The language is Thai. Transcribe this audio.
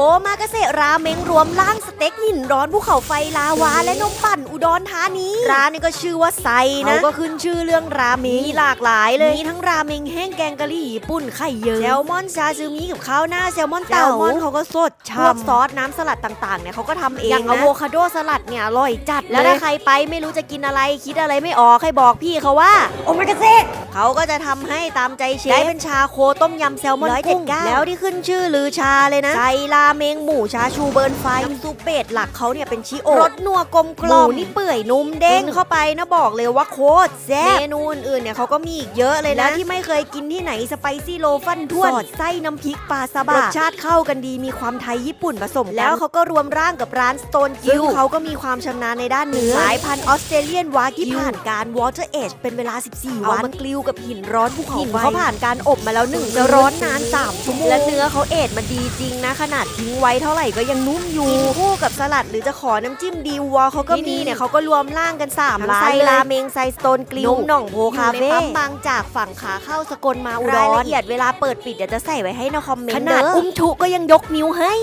โอมากาเสะราเมงรวมร่างสเต็กหินร้อนภูเขาไฟลาวาและนมปั่นอุดรธานีร้านนี้ก็ชื่อว่าไซนะเขาก็ขึ้นชื่อเรื่องราเมงมีหลากหลายเลยมีทั้งราเมงแห้งแกงกะหรี่ญี่ปุ่นไข่เยิ้มแซลมอนซาซูมิกับข้าวหน้าแซลมอนเต่าแซลมอนเขาก็สดช่ำพวกซอสน้ำสลัดต่างๆเนี่ยเขาก็ทำเองอย่างอะโวคาโดสลัดเนี่ยอร่อยจัดแล้วถ้าใครไปไม่รู้จะกินอะไรคิดอะไรไม่ออกให้บอกพี่เขาว่าโอมากาเสะเขาก็จะทำให้ตามใจเชฟได้เป็นชาโคต้มยำแซลมอนกุ้งแล้วที่ขึ้นชื่อลือชาเลยนะไซราเมงหมูชาชูเบิร์นไฟน้ำซุปเป็ดหลักเขาเนี่ยเป็นชิโอรสนัวกลมกล่อมหมูนี่เปื่อยนุ่มเด้งเข้าไปนะบอกเลยว่าโคตรแซ่บเมนูอื่นๆเนี่ยเขาก็มีอีกเยอะเลยนะที่ไม่เคยกินที่ไหนสไปซี่โลฟันท่วนสอดไส้น้ำพริกปลาซาบะรสชาติเข้ากันดีมีความไทยญี่ปุ่นผสมกันแล้วเขาก็รวมร่างกับร้านสโตนกิลเขาก็มีความชำนาญในด้านเนื้อสายพันธุ์ออสเตรเลียนวากิผ่านการวอเตอร์เอจเป็นเวลา 14 วันมันกลิวกับหินร้อนภูเขาไฟเขาผ่านการอบมาแล้วหนึ่งจะร้อนนาน3ชั่วโมงและเนื้อเขาเอทมาดีจริงนะขนาดทิ้งไว้เท่าไหร่ก็ยังนุ่มอยู่กินคู่กับสลัดหรือจะขอน้ำจิ้มดีวอเขาก็มีเนี่ยเขาก็รวมร่างกัน3ร้านไซราเมงไซสโตนกลิวนมหน่องโพคาเฟ่ปั๊มบางจากฝั่งขาเข้าสกลมาอุดรรายละเอียดเวลาเปิดปิดเดี๋ยวจะใส่ไว้ให้ในคอมเมนต์ขนาดอุ้มทุก็ยังยกนิ้วให้